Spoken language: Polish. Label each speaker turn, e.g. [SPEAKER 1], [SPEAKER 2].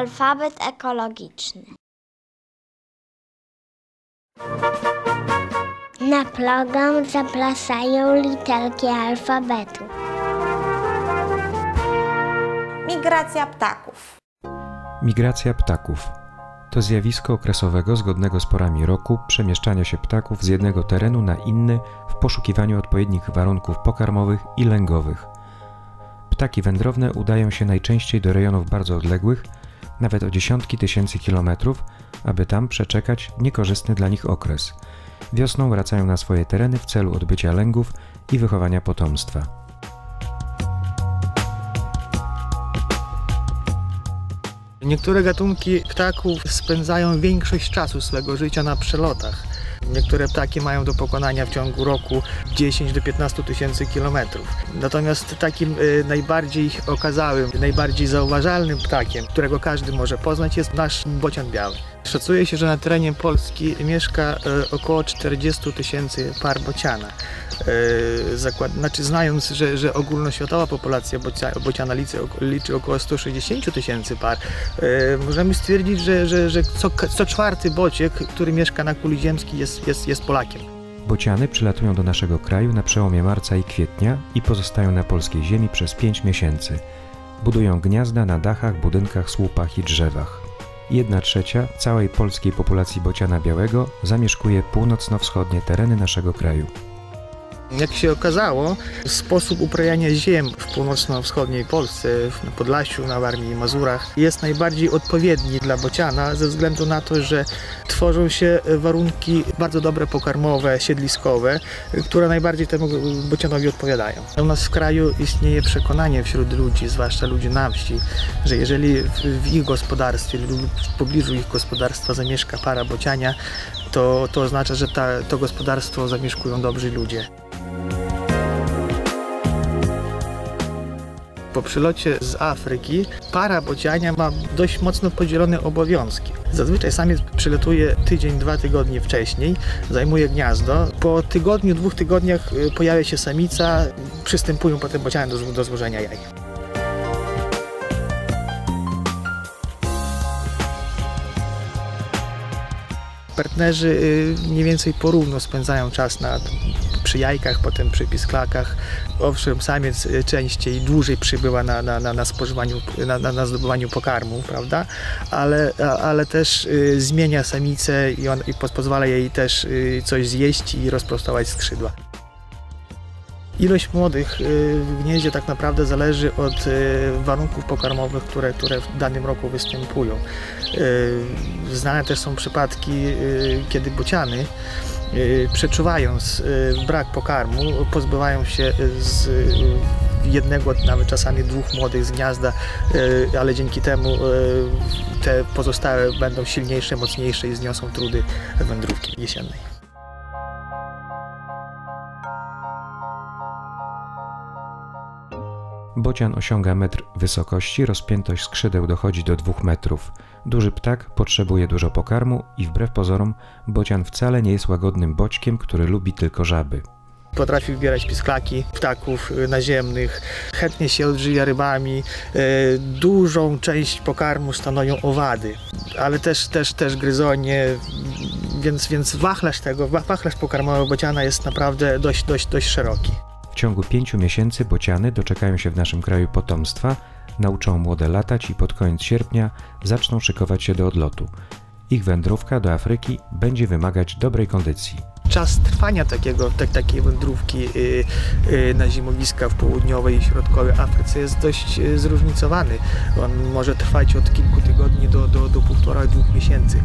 [SPEAKER 1] Alfabet ekologiczny. Na program zapraszają literki alfabetu.
[SPEAKER 2] Migracja ptaków.
[SPEAKER 3] Migracja ptaków to zjawisko okresowego zgodnego z porami roku przemieszczania się ptaków z jednego terenu na inny w poszukiwaniu odpowiednich warunków pokarmowych i lęgowych. Ptaki wędrowne udają się najczęściej do rejonów bardzo odległych, nawet o dziesiątki tysięcy kilometrów, aby tam przeczekać niekorzystny dla nich okres. Wiosną wracają na swoje tereny w celu odbycia lęgów i wychowania potomstwa.
[SPEAKER 4] Niektóre gatunki ptaków spędzają większość czasu swego życia na przelotach. Niektóre ptaki mają do pokonania w ciągu roku 10 do 15 tysięcy kilometrów. Natomiast takim y, najbardziej okazałym, najbardziej zauważalnym ptakiem, którego każdy może poznać, jest nasz bocian biały. Szacuje się, że na terenie Polski mieszka y, około 40 tysięcy par bociana. Y, zakład, znaczy znając, że, że ogólnoświatowa populacja bocia, bociana liczy, liczy około 160 tysięcy par, y, możemy stwierdzić, że, że, że co, co czwarty bociek, który mieszka na kuli ziemskiej jest, jest, jest Polakiem.
[SPEAKER 3] Bociany przylatują do naszego kraju na przełomie marca i kwietnia i pozostają na polskiej ziemi przez 5 miesięcy. Budują gniazda na dachach, budynkach, słupach i drzewach. Jedna trzecia całej polskiej populacji bociana białego zamieszkuje północno-wschodnie tereny naszego kraju.
[SPEAKER 4] Jak się okazało, sposób uprawiania ziem w północno-wschodniej Polsce, na Podlasiu, na Warmii i Mazurach jest najbardziej odpowiedni dla bociana ze względu na to, że tworzą się warunki bardzo dobre pokarmowe, siedliskowe, które najbardziej temu bocianowi odpowiadają. U nas w kraju istnieje przekonanie wśród ludzi, zwłaszcza ludzi na wsi, że jeżeli w ich gospodarstwie lub w pobliżu ich gospodarstwa zamieszka para bociania, to, to oznacza, że ta, to gospodarstwo zamieszkują dobrzy ludzie. Po przylocie z Afryki para bociania ma dość mocno podzielone obowiązki. Zazwyczaj samiec przylatuje tydzień, dwa tygodnie wcześniej, zajmuje gniazdo. Po tygodniu, dwóch tygodniach y, pojawia się samica, przystępują potem bociany do, do złożenia jaj. Partnerzy y, mniej więcej porówno spędzają czas na, przy jajkach, potem przy pisklakach. Owszem, samiec y, częściej, dłużej przybywa na, na, na, na spożywaniu, na, na, na zdobywaniu pokarmu, prawda? Ale, ale też y, zmienia samicę i, on, i pozwala jej też y, coś zjeść i rozprostować skrzydła. Ilość młodych y, w gnieździe tak naprawdę zależy od y, warunków pokarmowych, które, które w danym roku występują. Y, znane też są przypadki, kiedy bociany przeczuwając brak pokarmu, pozbywają się z jednego, nawet czasami dwóch młodych z gniazda, ale dzięki temu te pozostałe będą silniejsze, mocniejsze i zniosą trudy wędrówki jesiennej.
[SPEAKER 3] Bocian osiąga metr wysokości, rozpiętość skrzydeł dochodzi do dwóch metrów. Duży ptak potrzebuje dużo pokarmu i wbrew pozorom bocian wcale nie jest łagodnym boćkiem, który lubi tylko żaby.
[SPEAKER 4] Potrafi wybierać pisklaki, ptaków y, naziemnych, chętnie się odżywia rybami. Y, dużą część pokarmu stanowią owady, ale też, też, też gryzonie, więc, więc wachlarz tego, wachlarz pokarmowy bociana jest naprawdę dość, dość, dość szeroki.
[SPEAKER 3] Ciągu pięciu miesięcy bociany doczekają się w naszym kraju potomstwa, nauczą młode latać i pod koniec sierpnia zaczną szykować się do odlotu. Ich wędrówka do Afryki będzie wymagać dobrej kondycji.
[SPEAKER 4] Czas trwania takiego, tak, takiej wędrówki yy, yy, na zimowiska w południowej i środkowej Afryce jest dość yy, zróżnicowany. On może trwać od kilku tygodni do, do, do półtora, dwóch miesięcy.